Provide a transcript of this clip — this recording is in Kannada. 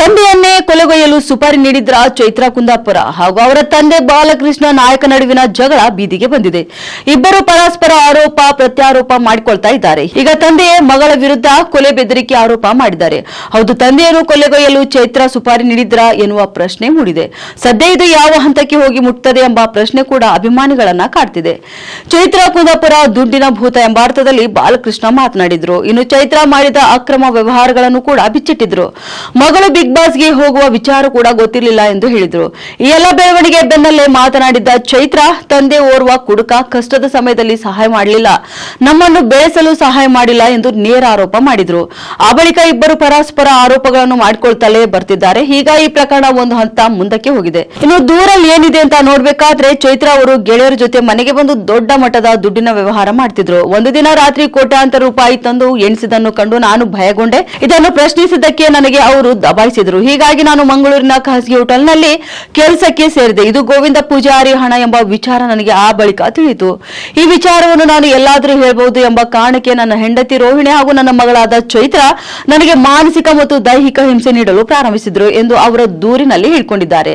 ತಂದೆಯನ್ನೇ ಕೊಲೆಗೊಯ್ಯಲು ಸುಪಾರಿ ನೀಡಿದ್ರ ಚೈತ್ರ ಕುಂದಾಪುರ ಹಾಗೂ ಅವರ ತಂದೆ ಬಾಲಕೃಷ್ಣ ನಾಯಕ ನಡುವಿನ ಜಗಳ ಬೀದಿಗೆ ಬಂದಿದೆ. ಇಬ್ಬರು ಪರಸ್ಪರ ಆರೋಪ ಪ್ರತ್ಯಾರೋಪ ಮಾಡಿಕೊಳ್ತಾ ಇದ್ದಾರೆ. ಈಗ ತಂದೆಯೇ ಮಗಳ ವಿರುದ್ಧ ಕೊಲೆ ಬೆದರಿಕೆ ಆರೋಪ ಮಾಡಿದ್ದಾರೆ. ಹೌದು, ತಂದೆಯನ್ನು ಕೊಲೆಗೊಯ್ಯಲು ಚೈತ್ರ ಸುಪಾರಿ ನೀಡಿದ್ರಾ ಎನ್ನುವ ಪ್ರಶ್ನೆ ಮೂಡಿದೆ. ಸದ್ಯ ಇದು ಯಾವ ಹಂತಕ್ಕೆ ಹೋಗಿ ಮುಟ್ತದೆ ಎಂಬ ಪ್ರಶ್ನೆ ಕೂಡ ಅಭಿಮಾನಿಗಳನ್ನ ಕಾಡ್ತಿದೆ. ಚೈತ್ರ ಕುಂದಾಪುರ ದುಡ್ಡಿನ ಭೂತ ಎಂಬ ಅರ್ಥದಲ್ಲಿ ಬಾಲಕೃಷ್ಣ ಮಾತನಾಡಿದ್ರು. ಇನ್ನು ಚೈತ್ರ ಮಾಡಿದ ಅಕ್ರಮ ವ್ಯವಹಾರಗಳನ್ನು ಕೂಡ ಬಿಚ್ಚಿಟ್ಟಿದ್ರು. ಮಗಳು ಬಿಗ್ ಬಾಸ್ಗೆ ಹೋಗುವ ವಿಚಾರ ಕೂಡ ಗೊತ್ತಿರಲಿಲ್ಲ ಎಂದು ಹೇಳಿದರು. ಈ ಎಲ್ಲ ಬೆಳವಣಿಗೆ ಬೆನ್ನಲ್ಲೇ ಮಾತನಾಡಿದ್ದ ಚೈತ್ರ ತಂದೆ ಓರ್ವ ಕುಡುಕ ಕಷ್ಟದ ಸಮಯದಲ್ಲಿ ಸಹಾಯ ಮಾಡಲಿಲ್ಲ. ನಮ್ಮನ್ನು ಬೆಳೆಸಲು ಸಹಾಯ ಮಾಡಿಲ್ಲ ಎಂದು ನೇರ ಆರೋಪ ಮಾಡಿದ್ರು. ಆ ಬಳಿಕ ಇಬ್ಬರು ಪರಸ್ಪರ ಆರೋಪಗಳನ್ನು ಮಾಡಿಕೊಳ್ತಲೇ ಬರ್ತಿದ್ದಾರೆ. ಈಗ ಈ ಪ್ರಕರಣ ಒಂದು ಹಂತ ಮುಂದಕ್ಕೆ ಹೋಗಿದೆ. ಇನ್ನು ದೂರಲ್ಲಿ ಏನಿದೆ ಅಂತ ನೋಡ್ಬೇಕಾದ್ರೆ ಚೈತ್ರ ಅವರು ಗೆಳೆಯರ ಜೊತೆ ಮನೆಗೆ ಬಂದು ದೊಡ್ಡ ಮಟ್ಟದ ದುಡ್ಡಿನ ವ್ಯವಹಾರ ಮಾಡ್ತಿದ್ರು. ಒಂದು ದಿನ ರಾತ್ರಿ ಕೋಟ್ಯಾಂತರ ರೂಪಾಯಿ ತಂದು ಎಣಿಸಿದನ್ನು ಕಂಡು ನಾನು ಭಯಗೊಂಡೆ. ಇದನ್ನು ಪ್ರಶ್ನಿಸಿದ್ದಕ್ಕೆ ನನಗೆ ಅವರು ದಬಾಯಿಸಿದ್ರು. ಹೀಗಾಗಿ ನಾನು ಮಂಗಳೂರಿನ ಖಾಸಗಿ ಹೋಟೆಲ್ನಲ್ಲಿ ಕೆಲಸಕ್ಕೆ ಸೇರಿದೆ. ಇದು ಗೋವಿಂದ ಪೂಜಾರಿ ಹಣ ಎಂಬ ವಿಚಾರ ನನಗೆ ಆ ಬಳಿಕ ತಿಳಿಯಿತು. ಈ ವಿಚಾರವನ್ನು ನಾನು ಎಲ್ಲಾದರೂ ಹೇಳಬಹುದು ಎಂಬ ಕಾರಣಕ್ಕೆ ನನ್ನ ಹೆಂಡತಿ ರೋಹಿಣಿ ಹಾಗೂ ನನ್ನ ಮಗಳಾದ ಚೈತ್ರ ನನಗೆ ಮಾನಸಿಕ ಮತ್ತು ದೈಹಿಕ ಹಿಂಸೆ ನೀಡಲು ಪ್ರಾರಂಭಿಸಿದ್ರು ಎಂದು ಅವರ ದೂರಿನಲ್ಲಿ ಹೇಳಿಕೊಂಡಿದ್ದಾರೆ.